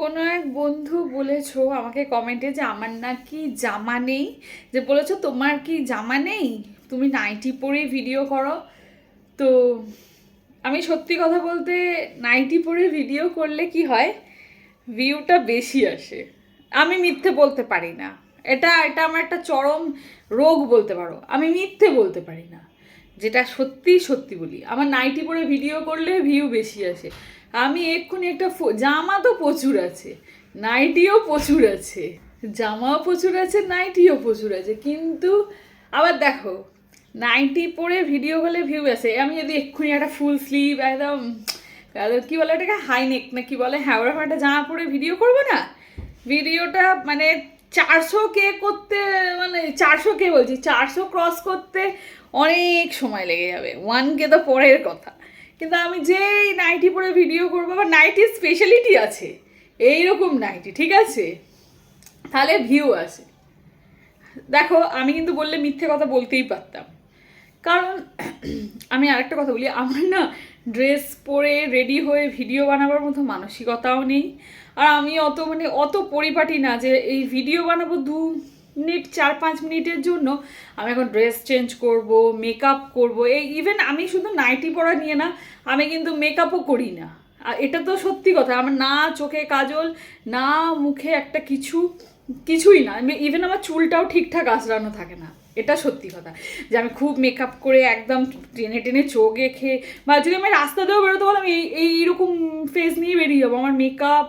কোনো এক বন্ধু বলেছ আমাকে কমেন্টে যে আমার নাকি জামা নেই? যে বলেছ, তোমার কি জামা নেই? তুমি নাইটি পরেই ভিডিও করো। তো আমি সত্যি কথা বলতে নাইটি পরে ভিডিও করলে কি হয়? ভিউটা বেশি আসে। আমি মিথ্যে বলতে পারি না। এটা এটা আমার একটা চরম রোগ বলতে পারো। আমি মিথ্যে বলতে পারি না। যেটা সত্যি সত্যি বলি, আমার নাইটি পরে ভিডিও করলে ভিউ বেশি আসে। আমি এক্ষুনি একটা জামা তো প্রচুর আছে, নাইটিও প্রচুর আছে, জামাও প্রচুর আছে, নাইটিও প্রচুর আছে, কিন্তু আবার দেখো, নাইটি পরে ভিডিও হলে ভিউ আসে। আমি যদি এক্ষুনি একটা ফুল স্লিভ একদম কি বলে এটাকে হাই নেক না কি বলে হ্যাঁ ওরকম একটা জামা পরে ভিডিও করব না ভিডিওটা মানে চারশো কে করতে মানে চারশো কে বলছি, চারশো ক্রস করতে অনেক সময় লেগে যাবে। ওয়ান কে তো পরের কথা। কিন্তু আমি যেই নাইটি পরে ভিডিও করব বা নাইটির স্পেশালিটি আছে। এইরকম নাইটি ঠিক আছে? তাহলে ভিউ আছে দেখো, আমি কিন্তু বললে মিথ্যে কথা বলতেই পারতাম। কারণ, আমি আরেকটা কথা বলি, আমার না ড্রেস পরে রেডি হয়ে ভিডিও বানাবার মতো মানসিকতাও নেই। আর আমি অত মানে অত পরিপাটি না যে এই ভিডিও বানাবো দু মিনিট, চার পাঁচ মিনিটের জন্য। আমি এখন ড্রেস চেঞ্জ করব মেকআপ করব। এই ইভেন আমি শুধু নাইটি পরা নিয়ে না, আমি কিন্তু মেকআপও করি না। আর এটা তো সত্যি কথা, আমার না চোখে কাজল, না মুখে একটা কিছু, কিছুই না। ইভেন আমার চুলটাও ঠিকঠাক আঁচড়ানো থাকে না। এটা সত্যি কথা। যে আমি খুব মেকআপ করে একদম টেনে টেনে চোখ এঁকে বা যদি আমি রাস্তা দিয়েও বেরোতে বলো আমি এই এইরকম ফেস নিয়ে বেরিয়ে যাব। আমার মেকআপ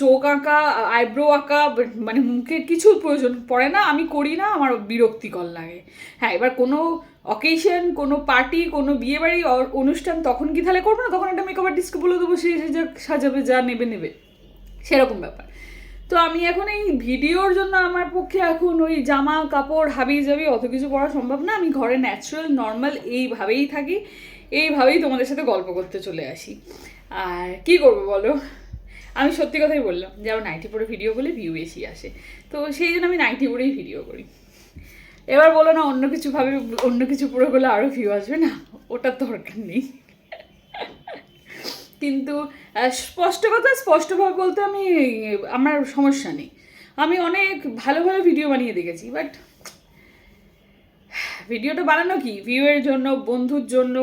চোখ আঁকা আইব্রো আঁকা মানে মুখের কিছু প্রয়োজন পড়ে না, আমি করি না, আমার বিরক্তিকর লাগে। হ্যাঁ এবার কোনো অকেশন কোনো পার্টি কোনো বিয়েবাড়ি অনুষ্ঠান তখন কি তাহলে করব না? তখন একটা মেকআপ আর্টিস্টকে বলে দেবো, সে সে যা সাজাবে, যা নেবে নেবে। সেরকম ব্যাপার। তো আমি এখন এই ভিডিওর জন্য আমার পক্ষে এখন ওই জামা, কাপড়, হাবি জাবি অত কিছু পরা সম্ভব না। আমি ঘরে ন্যাচারাল নর্মাল এইভাবেই থাকি। এইভাবেই তোমাদের সাথে গল্প করতে চলে আসি। আর কি করব বলো? আমি সত্যি কথাই বললাম যে আমার নাইটি পরে ভিডিও করলে ভিউ বেশি আসে। তো সেই জন্য আমি নাইটি পরেই ভিডিও করি। এবার বলো না, অন্য কিছু ভাবে, অন্য কিছু পরে করলে আরও ভিউ আসবে না? ওটার দরকার নেই। কিন্তু স্পষ্ট কথা, স্পষ্টভাবে বলতে আমি, আমার সমস্যা নেই। আমি অনেক ভালো ভালো ভিডিও বানিয়ে দেখেছি বাট ভিডিওটা বানানো কি? ভিউয়ের জন্য, বন্ধুর জন্য,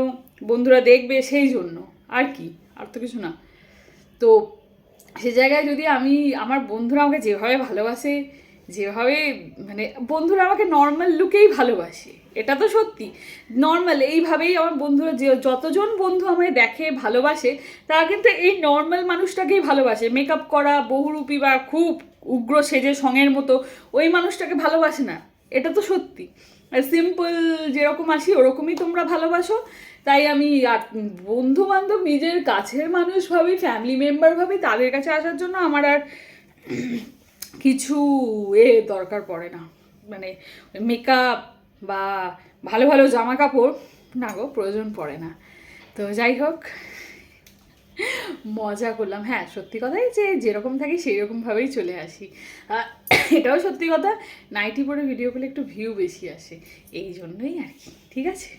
বন্ধুরা দেখবে সেই জন্য, আর কি? আর তো কিছু না। তো সে জায়গায় যদি আমি, আমার বন্ধুরা আমাকে যেভাবে ভালোবাসে যেভাবে মানে বন্ধুরা আমাকে নর্মাল লুকেই ভালোবাসে, এটা তো সত্যি। নর্মাল এইভাবেই আমার বন্ধুরা যে যতজন বন্ধু আমায় দেখে, ভালোবাসে, তারা কিন্তু এই নর্মাল মানুষটাকেই ভালোবাসে। মেকআপ করা, বহুরূপী বা খুব উগ্র সেজে সঙের মতো, ওই মানুষটাকে ভালোবাসে না। এটা তো সত্যি। সিম্পল যেরকম আসি, ওরকমই তোমরা ভালোবাসো। তাই আমি আর বন্ধু বান্ধব নিজের কাছের মানুষ ভাবি ফ্যামিলি মেম্বার ভাবি, তাদের কাছে আসার জন্য আমার আর কিছু এ দরকার পড়ে না। মানে মেকআপ বা ভালো ভালো জামা কাপড় না গো, প্রয়োজন পড়ে না। তো যাই হোক, মজা করলাম। হ্যাঁ সত্যি কথাই যে যেরকম থাকি সেই রকমভাবেই চলে আসি। এটাও সত্যি কথা, নাইটি পরে ভিডিও করলে একটু ভিউ বেশি আসে। এই জন্যই আর কি, ঠিক আছে?